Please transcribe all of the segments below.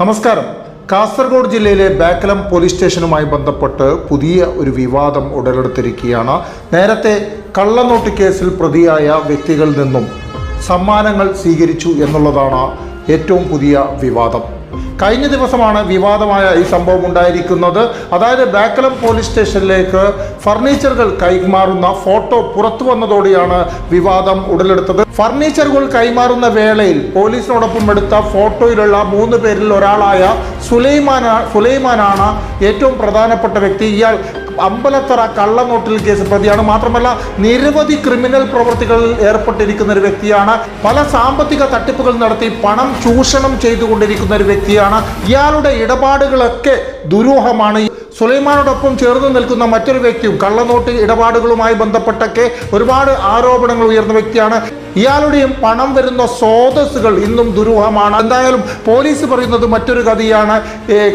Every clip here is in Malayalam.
നമസ്കാരം. കാസർഗോഡ് ജില്ലയിലെ ബാക്കലം പോലീസ് സ്റ്റേഷനുമായി ബന്ധപ്പെട്ട് പുതിയ ഒരു വിവാദം ഉടലെടുത്തിരിക്കുകയാണ്. നേരത്തെ കള്ളനോട്ട് കേസിൽ പ്രതിയായ വ്യക്തികളിൽ നിന്നും സമ്മാനങ്ങൾ സ്വീകരിച്ചു എന്നുള്ളതാണ് ഏറ്റവും പുതിയ വിവാദം. കഴിഞ്ഞ ദിവസമാണ് വിവാദമായ ഈ സംഭവം ഉണ്ടായിരിക്കുന്നത്. അതായത് ബാക്കലം പോലീസ് സ്റ്റേഷനിലേക്ക് ഫർണിച്ചറുകൾ കൈമാറുന്ന ഫോട്ടോ പുറത്തു വന്നതോടെയാണ് വിവാദം ഉടലെടുത്തത്. ഫർണിച്ചറുകൾ കൈമാറുന്ന വേളയിൽ പോലീസിനോടൊപ്പം എടുത്ത ഫോട്ടോയിലുള്ള മൂന്ന് പേരിൽ ഒരാളായ സുലൈമാന സുലൈമാനാണ് ഏറ്റവും പ്രധാനപ്പെട്ട വ്യക്തി. ഇയാൾ അമ്പലത്തറ കള്ളനോട്ടിൽ കേസ് പ്രതിയാണ്. മാത്രമല്ല നിരവധി ക്രിമിനൽ പ്രവർത്തികളിൽ ഏർപ്പെട്ടിരിക്കുന്ന ഒരു വ്യക്തിയാണ്. പല സാമ്പത്തിക തട്ടിപ്പുകൾ നടത്തി പണം ചൂഷണം ചെയ്തുകൊണ്ടിരിക്കുന്ന ഒരു വ്യക്തിയാണ്. ഇയാളുടെ ഇടപാടുകളൊക്കെ ദുരൂഹമാണ്. സുലൈമാനോടൊപ്പം ചേർന്ന് നിൽക്കുന്ന മറ്റൊരു വ്യക്തിയും കള്ളനോട്ട് ഇടപാടുകളുമായി ബന്ധപ്പെട്ടൊക്കെ ഒരുപാട് ആരോപണങ്ങൾ ഉയർന്ന വ്യക്തിയാണ്. ഇയാളുടെയും പണം വരുന്ന സ്രോതസ്സുകൾ ഇന്നും ദുരൂഹമാണ്. എന്തായാലും പോലീസ് പറയുന്നത് മറ്റൊരു കഥയാണ്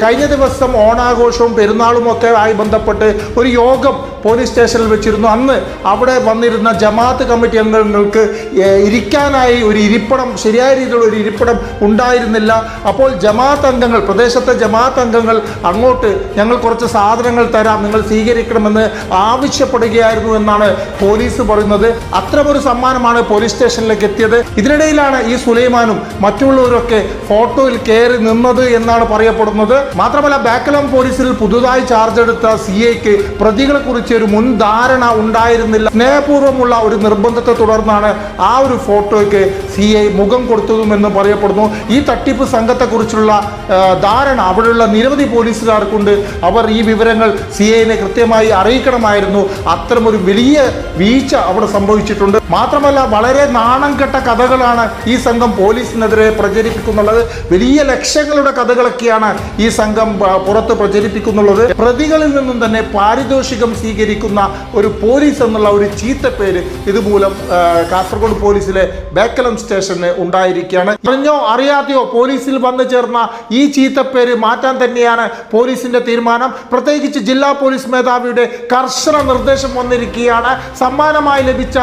കഴിഞ്ഞ ദിവസം ഓണാഘോഷവും പെരുന്നാളും ഒക്കെ ആയി ബന്ധപ്പെട്ട് ഒരു യോഗം പോലീസ് സ്റ്റേഷനിൽ വെച്ചിരുന്നു. അന്ന് അവിടെ വന്നിരുന്ന ജമാഅത്ത് കമ്മിറ്റി അംഗങ്ങൾക്ക് ഇരിക്കാനായി ഒരു ഇരിപ്പിടം ശരിയായ രീതിയിലുള്ള ഒരു ഇരിപ്പിടം ഉണ്ടായിരുന്നില്ല. അപ്പോൾ ജമാഅത്ത് അംഗങ്ങൾ പ്രദേശത്തെ ജമാഅത്ത് അംഗങ്ങൾ അങ്ങോട്ട് ഞങ്ങൾ കുറച്ച് സാധനങ്ങൾ തരാം നിങ്ങൾ സ്വീകരിക്കണമെന്ന് ആവശ്യപ്പെടുകയായിരുന്നു എന്നാണ് പോലീസ് പറയുന്നത്. അത്തരമൊരു സമ്മാനമാണ് പോലീസ് സ്റ്റേഷനിലേക്ക് എത്തിയത്. ഇതിനിടയിലാണ് ഈ സുലൈമാനും മറ്റുള്ളവരൊക്കെ ഫോട്ടോയിൽ കയറി നിന്നത് എന്നാണ് പറയപ്പെടുന്നത്. മാത്രമല്ല ബാക്കലം പോലീസിൽ പുതുതായി ചാർജ് എടുത്ത സി ഐക്ക് പ്രതികളെ കുറിച്ച് ഒരു മുൻ ധാരണ ഉണ്ടായിരുന്നില്ല. സ്നേഹപൂർവമുള്ള ഒരു നിർബന്ധത്തെ തുടർന്നാണ് ആ ഒരു ഫോട്ടോയ്ക്ക് സി ഐ മുഖം കൊടുത്തതും എന്ന് പറയപ്പെടുന്നു. ഈ തട്ടിപ്പ് സംഘത്തെക്കുറിച്ചുള്ള കുറിച്ചുള്ള ധാരണ അവിടെയുള്ള നിരവധി പോലീസുകാർക്കുണ്ട്. അവർ ഈ വിവരങ്ങൾ സി ഐനെ കൃത്യമായി അറിയിക്കണമായിരുന്നു. അത്തരമൊരു വലിയ വീഴ്ച അവിടെ സംഭവിച്ചിട്ടുണ്ട്. മാത്രമല്ല വളരെ നാണം കെട്ട കഥകളാണ് ഈ സംഘം പോലീസിനെതിരെ പ്രചരിപ്പിക്കുന്നുള്ളത്. വലിയ ലക്ഷങ്ങളുടെ കഥകളൊക്കെയാണ് ഈ സംഘം പുറത്ത് പ്രചരിപ്പിക്കുന്നുള്ളത്. പ്രതികളിൽ നിന്നും തന്നെ പാരിതോഷികം സ്വീകരിക്കുന്ന ഒരു പോലീസ് എന്നുള്ള ഒരു ചീത്ത പേര് ഇതുമൂലം കാസർഗോഡ് പോലീസിലെ ബേക്കലം സ്റ്റേഷന് ഉണ്ടായിരിക്കുകയാണ്. അറിഞ്ഞോ അറിയാതെയോ പോലീസിൽ വന്നു ചേർന്ന ഈ ചീത്തപ്പേര് മാറ്റാൻ തന്നെയാണ് പോലീസിന്റെ തീരുമാനം. പ്രത്യേകിച്ച് ജില്ലാ പോലീസ് മേധാവിയുടെ കർശന നിർദ്ദേശം വന്നിരിക്കുകയാണ്. സമ്മാനമായി ലഭിച്ച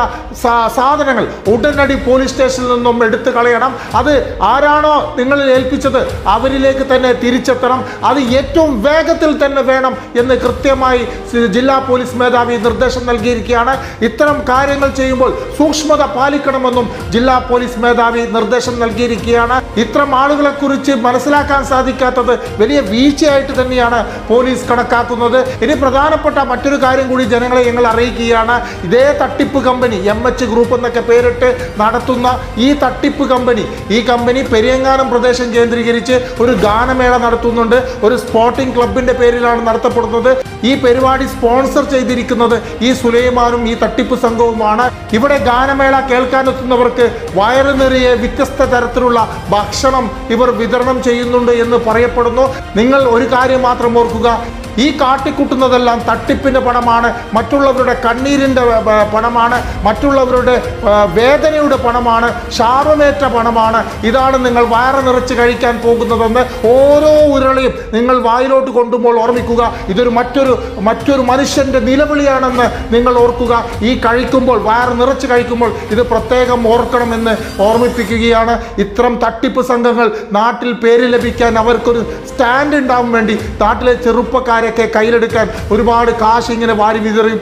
സാധനങ്ങൾ ഉടനടി പോലീസ് സ്റ്റേഷനിൽ നിന്നും എടുത്തു കളയണം. അത് ആരാണോ നിങ്ങളിൽ ഏൽപ്പിച്ചത് അവരിലേക്ക് തന്നെ തിരിച്ചെത്തണം. അത് ഏറ്റവും വേഗത്തിൽ തന്നെ വേണം എന്ന് കൃത്യമായി ജില്ലാ പോലീസ് മേധാവി നിർദ്ദേശം നൽകിയിരിക്കുകയാണ്. ഇത്തരം കാര്യങ്ങൾ ചെയ്യുമ്പോൾ സൂക്ഷ്മത പാലിക്കണമെന്നും ജില്ലാ പോലീസ് മേധാവി നിർദ്ദേശം നൽകിയിരിക്കുകയാണ്. ഇത്തരം ആളുകളെ കുറിച്ച് മനസ്സിലാക്കാൻ സാധിക്കാത്തത് വലിയ വീഴ്ചയായിട്ട് തന്നെയാണ് പോലീസ് കണക്കാക്കുന്നത്. ഇനി പ്രധാനപ്പെട്ട മറ്റൊരു കാര്യം കൂടി ജനങ്ങളെ ഞങ്ങൾ അറിയിക്കുകയാണ്. ഇതേ തട്ടിപ്പ് കമ്പനി എം എച്ച് ഗ്രൂപ്പ് എന്നൊക്കെ പേരിട്ട് നടത്തുന്ന ഈ തട്ടിപ്പ് കമ്പനി. ഈ കമ്പനി പെരിയങ്ങാനം പ്രദേശം കേന്ദ്രീകരിച്ച് ഒരു ഗാനമേള നടത്തുന്നുണ്ട്. ഒരു സ്പോർട്ടിംഗ് ക്ലബിന്റെ പേരിലാണ് നടത്തപ്പെടുന്നത്. ഈ പരിപാടി സ്പോൺസർ ചെയ്തിരിക്കുന്നത് ഈ സുലൈമാനും ഈ തട്ടിപ്പ് സംഘവുമാണ്. ഇവിടെ ഗാനമേള കേൾക്കാനെത്തുന്നവർക്ക് വയറ് നിറയെ വ്യത്യസ്ത തരത്തിലുള്ള ഭക്ഷണം ഇവർ വിതരണം ചെയ്യുന്നുണ്ട് എന്ന് പറയപ്പെടുന്നു. നിങ്ങൾ ഒരു കാര്യം മാത്രം ഓർക്കുക. ഈ കാട്ടിക്കൂട്ടുന്നതെല്ലാം തട്ടിപ്പിന്റെ പണമാണ് മറ്റുള്ളവരുടെ കണ്ണീരിന്റെ പണമാണ് മറ്റുള്ളവരുടെ വേദനയുടെ പണമാണ് ശാപമേറ്റ പണമാണ്. ഇതാണ് നിങ്ങൾ വയറ് നിറച്ച് കഴിക്കാൻ പോകുന്നതെന്ന് ഓരോ ഉരുളയും നിങ്ങൾ വായിലോട്ട് കൊണ്ടുമ്പോൾ ഓർമ്മിക്കുക. ഇതൊരു മറ്റൊരു മറ്റൊരു മനുഷ്യന്റെ നിലവിളിയാണെന്ന് നിങ്ങൾ ഓർക്കുക. ഈ കഴിക്കുമ്പോൾ വയറ് നിറച്ച് കഴിക്കുമ്പോൾ ഇത് പ്രത്യേകം ഓർക്കണമെന്ന് ഓർമ്മിപ്പിക്കുകയാണ്. ഇത്തരം തട്ടിപ്പ് സംഘങ്ങൾ നാട്ടിൽ പേര് ലഭിക്കാൻ അവർക്കൊരു സ്റ്റാൻഡ് ഉണ്ടാവാൻ വേണ്ടി നാട്ടിലെ ചെറുപ്പക്കാരൊക്കെ കയ്യിലെടുക്കാൻ ഒരുപാട് കാശ് ഇങ്ങനെ വാരി വിതറും.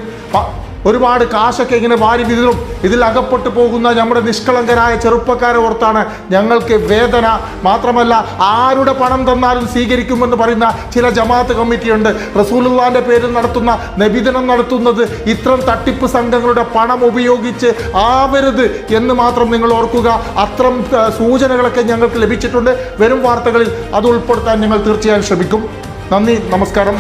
ഒരുപാട് കാശൊക്കെ ഇങ്ങനെ വാരി വിതറും. ഇതിൽ അകപ്പെട്ടു പോകുന്ന നമ്മുടെ നിഷ്കളങ്കരായ ചെറുപ്പക്കാരെ ഓർത്താണ് ഞങ്ങൾക്ക് വേദന. മാത്രമല്ല ആരുടെ പണം തന്നാലും സ്വീകരിക്കുമെന്ന് പറയുന്ന ചില ജമാഅത്ത് കമ്മിറ്റിയുണ്ട്. റസൂലുള്ളാന്റെ പേരിൽ നടത്തുന്ന നബിദിനം നടത്തുന്നത് ഇത്തരം തട്ടിപ്പ് സംഘങ്ങളുടെ പണം ഉപയോഗിച്ച് ആവരുത് എന്ന് മാത്രം നിങ്ങൾ ഓർക്കുക. അത്തരം സൂചനകളൊക്കെ ഞങ്ങൾക്ക് ലഭിച്ചിട്ടുണ്ട്. വരും വാർത്തകളിൽ അത് ഉൾപ്പെടുത്താൻ ഞങ്ങൾ തീർച്ചയായും ശ്രമിക്കും. നന്ദി നമസ്കാരം.